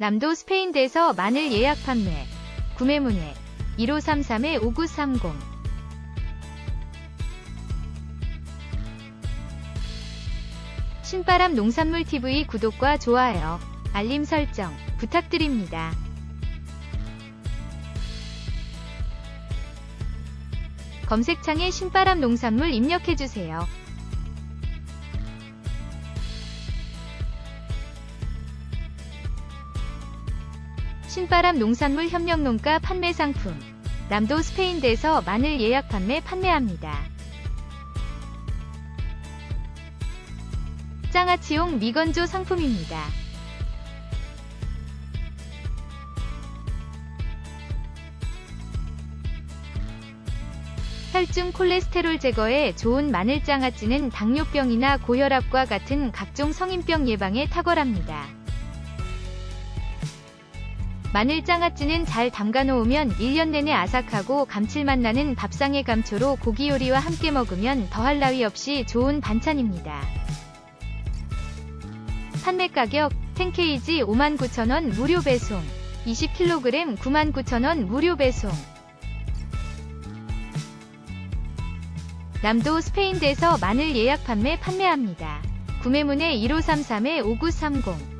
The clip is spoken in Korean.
남도 스페인대에서 마늘 예약 판매. 구매 문의 1533-5930 신바람 농산물 TV 구독과 좋아요, 알림 설정 부탁드립니다. 검색창에 신바람 농산물 입력해주세요. 신바람 농산물 협력농가 판매 상품. 남도 스페인대에서 마늘 예약 판매 판매합니다. 짱아치용 미건조 상품입니다. 혈중 콜레스테롤 제거에 좋은 마늘 장아찌는 당뇨병이나 고혈압과 같은 각종 성인병 예방에 탁월합니다. 마늘 장아찌는 잘 담가 놓으면 1년 내내 아삭하고 감칠맛 나는 밥상의 감초로 고기 요리와 함께 먹으면 더할 나위 없이 좋은 반찬입니다. 판매 가격 10kg 59,000원 무료 배송 20kg 99,000원 무료 배송 남도 스페인대에서 마늘 예약 판매 판매합니다. 구매문의 1533-5930